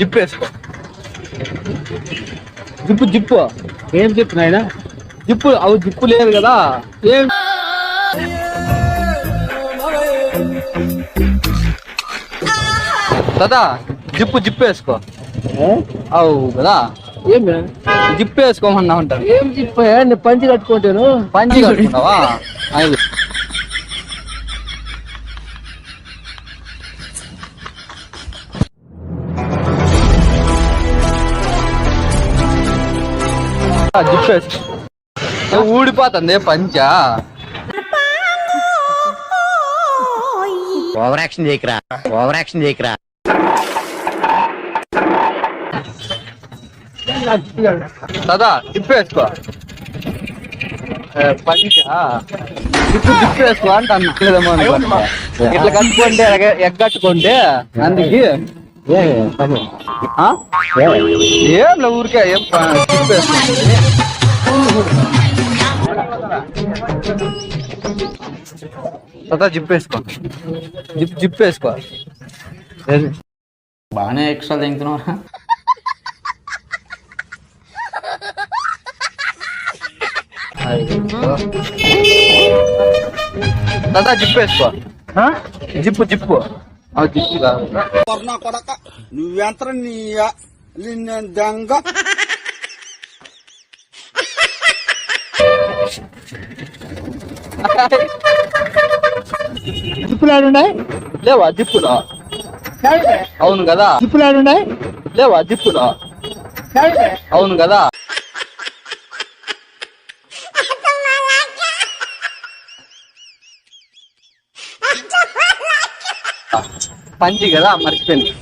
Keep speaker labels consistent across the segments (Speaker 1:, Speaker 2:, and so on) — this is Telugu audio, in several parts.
Speaker 1: జిప్ వేసుకో. Zip zip.
Speaker 2: ఏం చెప్పు నాయన?
Speaker 1: జిప్పు అవి జిప్పు లేదు కదా.
Speaker 2: ఏం?
Speaker 1: దాదా జిప్పు జిప్పు వేసుకో. అవు కదా.
Speaker 2: ఏం
Speaker 1: జిప్పు వేసుకోమన్నా ఉంటారు
Speaker 2: ఏం చెప్పా నేను పంచి కట్టుకుంటాను.
Speaker 1: పంచి కట్టుకున్నావా? అది జిప్పు వేసుకో ఏ ఊడిపోతుంది పంచా?
Speaker 3: ఓవర్ యాక్షన్ చేయకరా ఓవర్ యాక్షన్ చేయకరా.
Speaker 1: వేసుకో ఏ, పంచా? జిప్పు వేసుకో అంట అనుకున్నా. ఇట్లా కట్టుకుంటే ఎగ- ఎగ్గట్టుకుంటే అందుకే? ఏం ఊరికే ఏం ప- జిప్పు వేసుకో జిప్ జిప్పు వేసుకో?
Speaker 4: బాగానే ఎక్స్ట్రా తింటున్నావా
Speaker 1: దాదా జిప్పు వేసుకో? Zip zip. కాదు
Speaker 5: నువ్వెంత దెంగ?
Speaker 2: జిప్పులాడు ఉన్నాయి
Speaker 1: లేవా జిప్పులో? అవును కదా?
Speaker 2: జిప్పులాడు ఉన్నాయి
Speaker 1: లేవా జిప్పులో? అవును కదా? పంచి కదా మర్చిపోయింది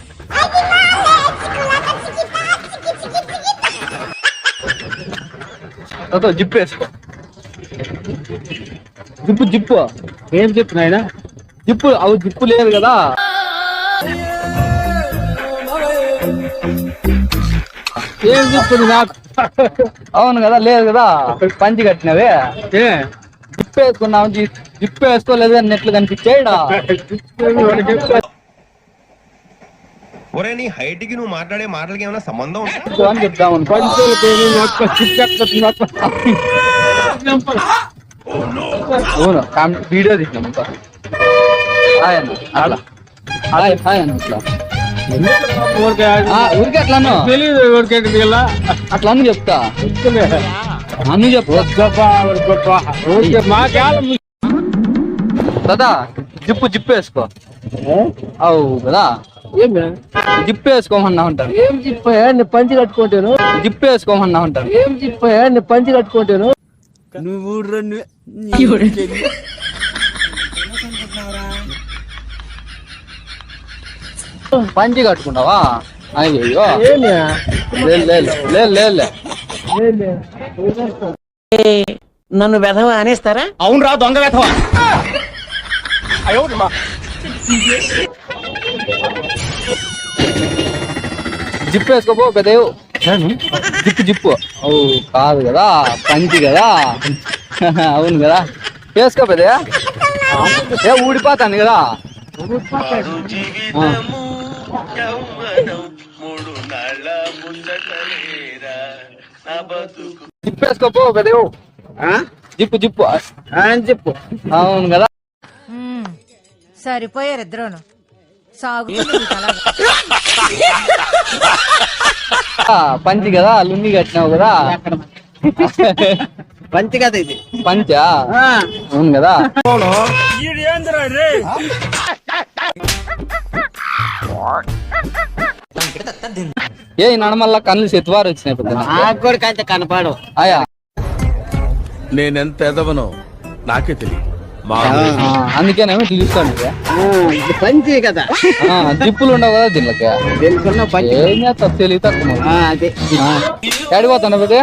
Speaker 1: అదో జిప్పు వేసుకో జిప్పు జిప్పు
Speaker 2: ఏం చెప్పు నాయన
Speaker 1: జిప్పు అవి జిప్పు లేదు కదా
Speaker 2: ఏం చెప్పు నాకు
Speaker 1: అవును కదా లేదు కదా పంచి కట్టినవే
Speaker 2: ఏ
Speaker 1: జిప్పు వేసుకున్నావు జి- జిప్పు వేసుకోలేదు అని నెట్లు కనిపించాయిడా?
Speaker 6: ఒరే నీ హైట్కి నువ్వు మాట్లాడే మాటలకి ఏమైనా సంబంధం ఉందా?
Speaker 1: అని
Speaker 2: నాకు
Speaker 1: అవును వీడియో తీసినాం హాయ్ అట్లా. హాయ్ అన్న
Speaker 2: ఊరికే
Speaker 1: అట్లాను?
Speaker 2: తెలియదు
Speaker 1: అట్లా అని చెప్తా. నన్ను చెప్పు. దాదా జిప్పు జిప్పు వేసుకో. అవు కదా.
Speaker 2: ఏం
Speaker 1: జిప్పు వేసుకోమన్నా ఉంటారు.
Speaker 2: ఏం నేను పంచి కట్టుకుంటాను.
Speaker 1: జిప్పు వేసుకోమన్నా ఉంటారు.
Speaker 2: ఏం నేను పంచి కట్టుకుంటాను.
Speaker 5: నువ్వు
Speaker 1: పంచి కట్టుకుంటావా? అయ్యో
Speaker 2: ఏమి
Speaker 1: లేదు లేదు లేదు లేదు లే.
Speaker 3: నన్ను వెధవ అనేస్తారా?
Speaker 4: అవునరా దొంగ వేతవా
Speaker 1: జిప్పు వేసుకోపో పెద్దయో జిప్పు జిప్పు. ఓ కాదు కదా పంచి కదా. అవును కదా. వేసుకో పెద్దయా ఏ ఊడిపోతాను కదా. ఆ. జిప్పు వేసుకోపో పెద్దయో జిప్పు జిప్పు
Speaker 2: చెప్పు
Speaker 1: అవును కదా.
Speaker 7: సరిపోయారు ఇద్దరును.
Speaker 1: ఆ, పంచి కదా లుంగి కట్టినావు కదా
Speaker 2: పంచి కదా ఇది
Speaker 1: పంచా అవును కదా ఏ నడమల్ల కళ్ళు సెత్వారు వచ్చినాయి పెద్ద
Speaker 3: నాకు కూడా కంటే కనపడు
Speaker 1: ఆయా.
Speaker 8: నేనెంత ఎదవనో నాకే తెలియదు.
Speaker 1: అందుకేనేమో ఇట్లా చూస్తాను ఇక.
Speaker 2: ఇది పంచి కదా.
Speaker 1: ఆ, జిప్పులు ఉండవు కదా దీనికి
Speaker 2: తెలుసుకున్న పంచి.
Speaker 1: ఏం చేస్తా తెలివి తక్కువ.
Speaker 2: ఆ, అదే.
Speaker 1: ఏడిపోతాను పెద్ద?